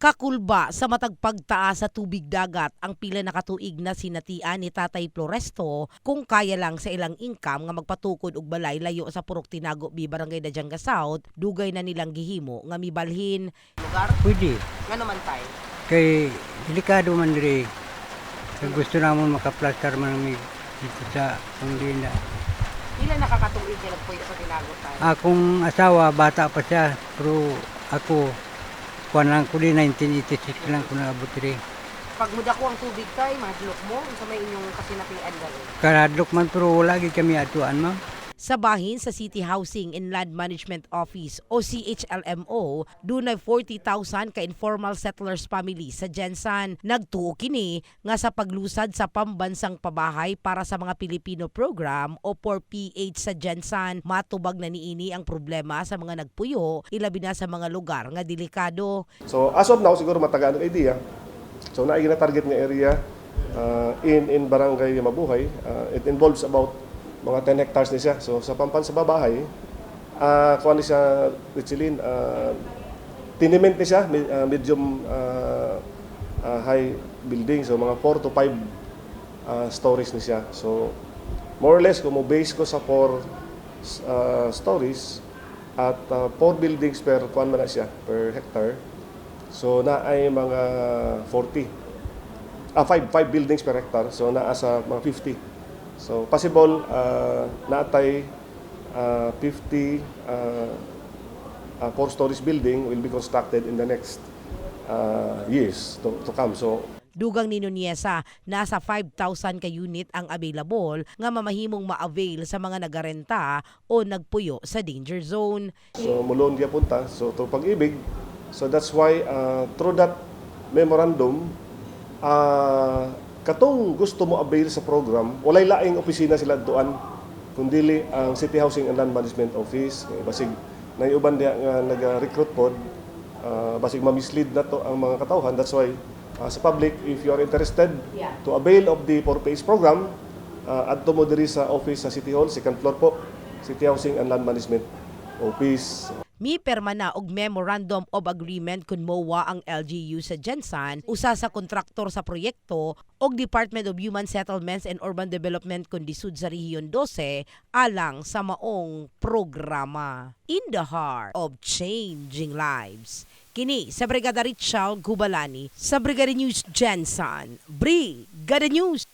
Kakulba sa matagpagtaas sa tubig dagat ang pila nakatuig na sinatian ni Tatay Floresto kung kaya lang sa ilang income nga magpatukod og balay layo sa Purok Tinago bi Barangay Dajanga South dugay na nilang gihimo nga mibalhin lugar Pwede. nga naman tay Kay delikado man diri. Kung gusto namon makaplastar man mi dito sa Pangilina. pila nakakatuig nga nagpuyo sa Tinago tay Akong asawa, bata pa siya. Pero ako, kuwan lang ko din, 1986 lang ko naabot diri. pag mudako ang tubig tay madlok mo sa may inyong kasinatian gali Karadlok man pero wala gid kami atuan ma'am. Sa bahin sa City Housing and Land Management Office o CHLMO, dunay 40,000 ka informal settlers family sa Jensan. Nagtuo kini nga sa paglusad sa pambansang pabahay para sa mga Pilipino program o 4PH sa Jensan. Matubag na niini ang problema sa mga nagpuyo, ilabi na sa mga lugar nga delikado. So as of now, siguro matagaan ang idea. So naigi na target nga area uh, in in Barangay Mabuhay. Uh, it involves about mga 10 hectares ni siya. So sa pampan sa babahay, uh, kuha ni siya, Richelin, uh, tiniment ni siya, uh, medium uh, uh, high building. So mga 4 to 5 uh, stories ni siya. So more or less, kung base ko sa 4 uh, stories, at 4 buildings per kuan na siya, per hectare, So na ay mga 40. Ah, 5, 5 buildings per hectare. So naa sa mga 50. So possible uh, naatay uh, 50 uh, uh, four stories building will be constructed in the next uh, years to, to come. So Dugang ni Nuneza, nasa 5,000 ka unit ang available nga mamahimong ma-avail sa mga nagarenta o nagpuyo sa danger zone. So mulon dia punta so to pag-ibig. So that's why uh, through that memorandum uh, katong gusto mo avail sa program, walay laing opisina sila doan kundili ang City Housing and Land Management Office. Kaya basig naiuban diha nga naga-recruit pod. Uh, basig ma-mislead na to ang mga katawhan. That's why uh, sa public if you are interested Yeah. to avail of the 4PH program uh, adto mo diri sa office sa City Hall second floor po City Housing and Land Management Office Mi perma na og Memorandum of Agreement kun MOA ang LGU sa Jensan, usa sa kontraktor sa proyekto og Department of Human Settlements and Urban Development kun disud sa Rehiyon 12 alang sa maong programa. In the heart of changing lives. Kini sa Brigada Richard Gubalani sa Brigada News Jensan. Brigada News